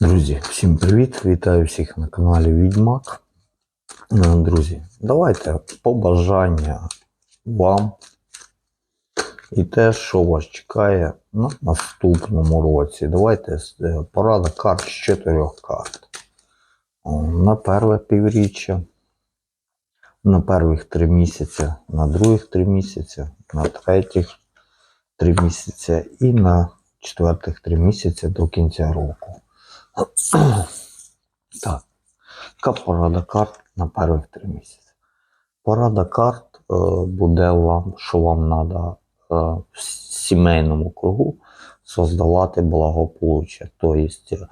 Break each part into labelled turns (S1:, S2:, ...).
S1: Друзі, всім привіт! Вітаю всіх на каналі Відьмак. Е, Друзі, давайте побажання вам і те, що вас чекає на наступному році. Давайте е, порада карт з чотирьох карт. На перше півріччя, на перших три місяці, на других три місяці, на третіх три місяці і на четвертих три місяці до кінця року. Так, яка порада карт на перших три місяці? Порада карт е, буде вам, що вам треба е, в сімейному кругу создавати благополуччя. Тобто е,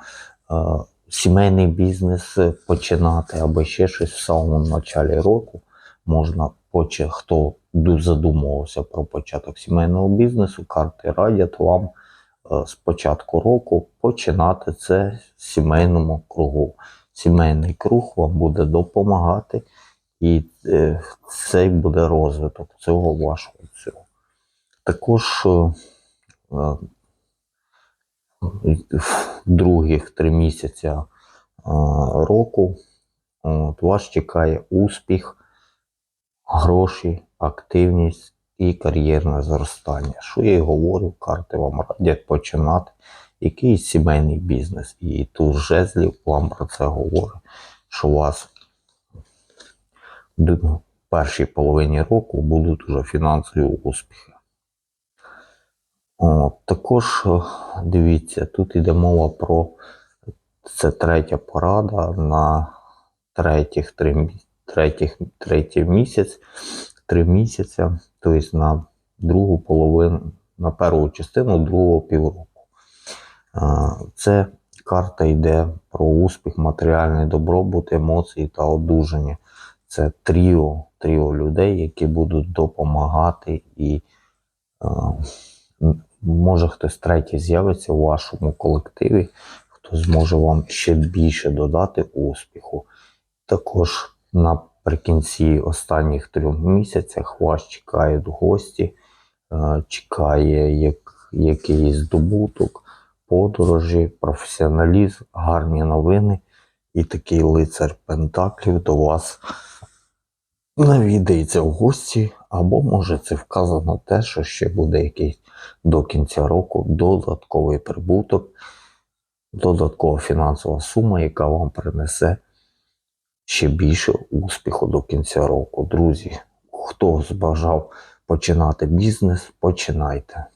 S1: сімейний бізнес починати або ще щось в самому початку року можна хто задумувався про початок сімейного бізнесу, карти радять вам з початку року починати це в сімейному кругу. Сімейний круг вам буде допомагати, і е, цей буде розвиток цього вашого цього. Також е, е, в других три місяці е, року от, вас чекає успіх, гроші, активність і кар'єрне зростання. Що я й говорю, карти вам радять починати якийсь сімейний бізнес. І тут жезлів вам про це говорить, що у вас в першій половині року будуть вже фінансові успіхи. О, також е, дивіться, тут йде мова про це третя порада на третіх три, третіх, третій місяць, три місяці, тобто на другу половину, на першу частину другого півроку. Це карта йде про успіх, матеріальний добробут, емоції та одужання. Це тріо, тріо людей, які будуть допомагати і може хтось третій з'явиться у вашому колективі, хто зможе вам ще більше додати успіху. Також наприкінці останніх трьох місяцях вас чекають гості, е, чекає як, якийсь здобуток, подорожі, професіоналізм, гарні новини. І такий лицар Пентаклів до вас навідається в гості, або може це вказано те, що ще буде якийсь до кінця року додатковий прибуток, додаткова фінансова сума, яка вам принесе ще більше успіху до кінця року. Друзі, хто збажав починати бізнес, починайте.